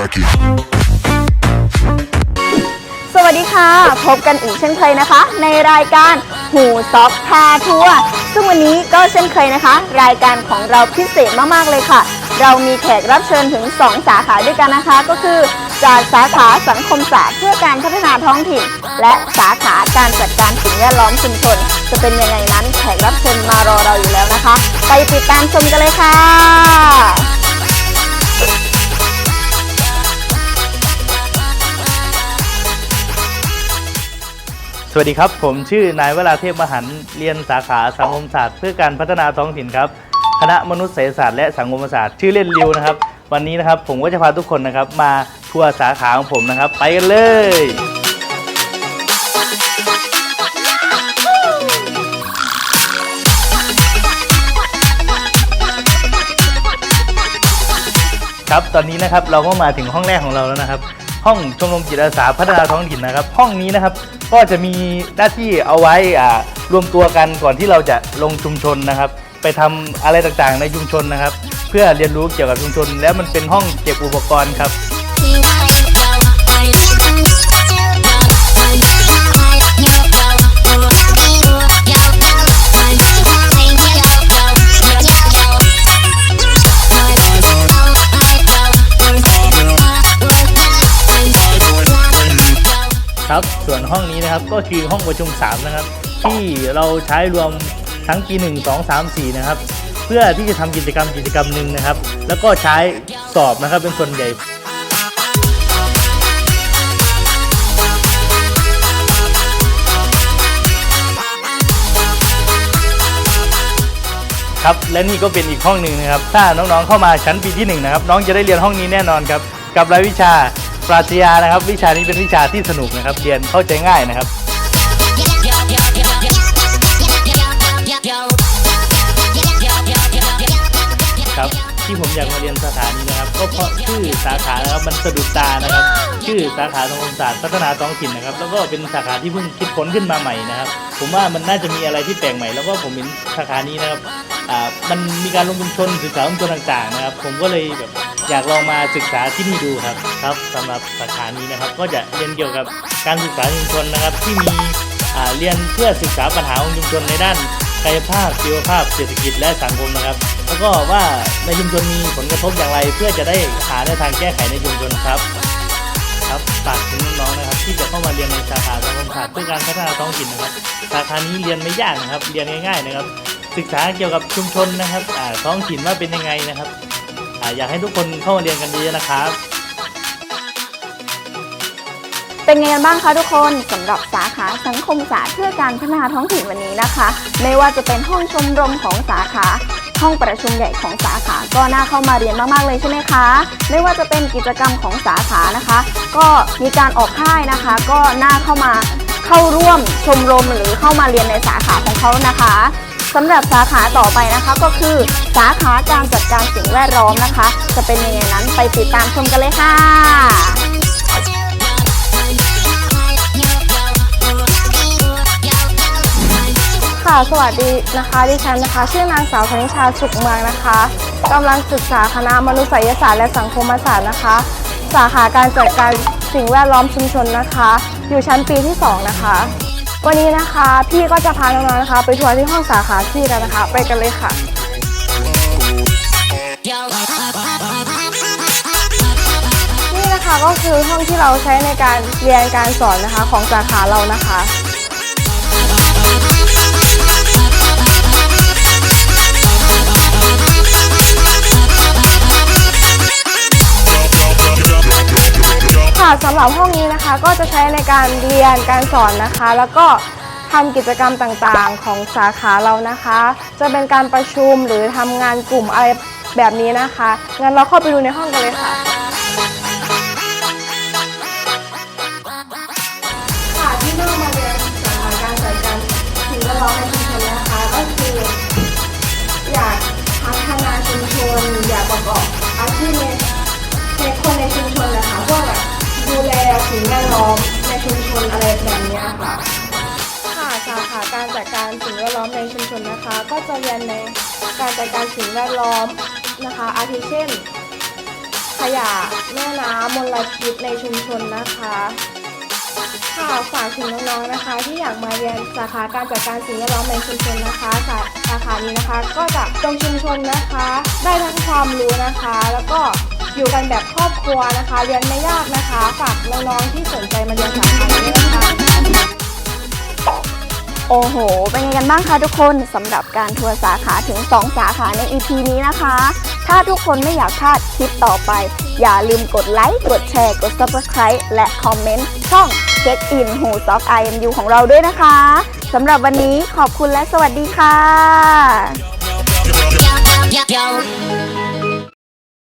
crack it. สวัสดีค่ะ พบกันอีกเช่นเคยนะคะ ในรายการหูซอกพาทัวร์ซึ่งวันนี้ก็เช่นเคยนะคะ รายการของเราพิเศษมากๆเลยค่ะ เรามีแขกรับเชิญถึง 2 สาขาด้วยกันนะคะ ก็คือจากสาขาสังคมศาสตร์เพื่อการพัฒนาท้องถิ่น และสาขาการจัดการสิ่งแวดล้อมชุมชน จะเป็นยังไงนั้นแขกรับเชิญมารอเราอยู่แล้วนะคะ ไปติดตามชมกันเลยค่ะ สวัสดีครับ ผมชื่อนายวราเทพมหันต์เรียนสาขาสังคมศาสตร์ เพื่อการพัฒนาท้องถิ่นครับ คณะมนุษยศาสตร์และสังคมศาสตร์ชื่อเล่นริวนะครับ วันนี้นะครับผมก็จะพาทุกคนนะครับ มาทัวร์สาขาของผมนะครับ ไปกันเลยครับตอนนี้นะครับเราก็มาถึงห้องแรกของเราแล้วนะครับ ห้องชมรมจิตอาสาพัฒนาท้องถิ่นนะครับ ห้องนี้นะครับก็จะมีหน้าที่เอาไว้อ่ารวมตัวกันก่อนที่เราจะลงชุมชนนะครับ ไปทำอะไรต่างๆในชุมชนนะครับ เพื่อเรียนรู้เกี่ยวกับชุมชน และมันเป็นห้องเก็บอุปกรณ์ครับ นะครับก็คือห้องประชุม 3 นะครับ ที่เราใช้รวมทั้งปี 1 2 3 4 นะครับ เพื่อที่จะทำกิจกรรมกิจกรรมหนึ่งนะครับ แล้วก็ใช้สอบนะครับเป็นส่วนใหญ่ครับและนี่ก็เป็นอีกห้องหนึ่งนะครับ ถ้าน้องๆเข้ามาชั้นปีที่หนึ่งนะครับน้องจะได้เรียนห้องนี้แน่นอนครับ กับรายวิชา ปรัชญานะครับ วิชานี้เป็นวิชาที่สนุกนะครับ เรียนเข้าใจง่ายนะครับ ที่ผมอยากมาเรียนสาขานี้นะครับ ก็เพราะชื่อสาขานะครับมันสะดุดตานะครับ ชื่อสาขาสังคมศาสตร์พัฒนาท้องถิ่นนะครับ แล้วก็เป็นสาขาที่เพิ่งคิดค้นขึ้นมาใหม่นะครับ ผมว่ามันน่าจะมีอะไรที่แปลกใหม่ แล้วก็ผมเห็นสาขานี้นะครับอ่ามันมีการลงชุมชนศึกษาชุมชนต่างๆนะครับ ผมก็เลยแบบอยากลองมาศึกษาที่นี่ดูครับครับสำหรับสาขานี้นะครับ ก็จะเรียนเกี่ยวกับการศึกษาชุมชนนะครับ ที่มีอ่าเรียนเพื่อศึกษาปัญหาของชุมชนในด้าน กายภาพชีวภาพเศรษฐกิจและสังคมนะครับ แล้วก็ว่าในชุมชนมีผลกระทบอย่างไร เพื่อจะได้หาแนวทางแก้ไขในชุมชนครับ ครับฝากถึงน้องๆนะครับ ที่จะเข้ามาเรียนในสาขาสังคมศาสตร์เพื่อการพัฒนาท้องถิ่นนะครับสาขานี้เรียนไม่ยากนะครับ เรียนง่ายๆนะครับ ศึกษาเกี่ยวกับชุมชนนะครับท้องถิ่นว่าเป็นยังไงนะครับออยากให้ทุกคนเข้ามาเรียนกันเยอะๆนะครับ เป็นไงกันบ้างคะทุกคนสำหรับสาขาสังคมศาสตร์เพื่อการพัฒนาท้องถิ่นวันนี้นะคะ ไม่ว่าจะเป็นห้องชมรมของสาขาห้องประชุมใหญ่ของสาขาก็น่าเข้ามาเรียนมาก ๆ เลยใช่ไหมคะ ไม่ว่าจะเป็นกิจกรรมของสาขานะคะ ก็มีการออกค่ายนะคะ ก็น่าเข้ามาเข้าร่วมชมรมหรือเข้ามาเรียนในสาขาของเขานะคะสำหรับสาขาต่อไปนะคะก็คือสาขาการจัดการสิ่งแวดล้อมนะคะ จะเป็นยังไงนั้นไปติดตามชมกันเลยค่ะ สวัสดีนะคะ ดิฉันนะคะ ชื่อนางสาวธนิชาสุขเมืองนะคะกำลังศึกษาคณะมนุษยศาสตร์และสังคมศาสตร์นะคะ สาขาการจัดการสิ่งแวดล้อมชุมชนนะคะ อยู่ชั้นปีที่ 2 นะคะ วันนี้นะคะพี่ก็จะพาน้องๆนะคะ ไปทัวร์ที่ห้องสาขาที่กันนะคะ ไปกันเลยค่ะนี่นะคะก็คือห้องที่เราใช้ในการเรียนการสอนนะคะของสาขาเรานะคะ ค่ะสำหรับห้องนี้นะคะก็จะใช้ในการเรียนการสอนนะคะ แล้วก็ทำกิจกรรมต่างๆของสาขาเรานะคะ จะเป็นการประชุมหรือทำงานกลุ่มอะไรแบบนี้นะคะงั้นเราเข้าไปดูในห้องกันเลยค่ะค่ะ ค่ะค่ะสาขาการจัดการสิ่งแวดล้อมในชุมชนนะคะ ก็จะเรียนในการจัดการสิ่งแวดล้อมนะคะ อาทิเช่น ขยะแม่น้ำมลพิษในชุมชนนะคะค่ะฝากถึงน้องๆนะคะ ที่อยากมาเรียนสาขาการจัดการสิ่งแวดล้อมในชุมชนนะคะสาสาขานี้นะคะ ก็จะตรงชุมชนนะคะ ได้ทั้งความรู้นะคะ แล้วก็ อยู่กันแบบครอบครัวนะคะ เรียนไม่ยากนะคะ ฝากน้องๆที่สนใจมาเรียนสาขานี้นะคะโอ้โห เป็นไงกันบ้างคะทุกคนสำหรับการทัวร์สาขาถึง 2 สาขาใน EP นี้นะคะ ถ้าทุกคนไม่อยากพลาดคลิปต่อไป อย่าลืมกดไลค์ กดแชร์ กด Subscribe และคอมเมนต์ช่อง Check In Who Talk IMU ของเราด้วยนะคะสำหรับวันนี้ขอบคุณและสวัสดีค่ะ Yo, yo, yo.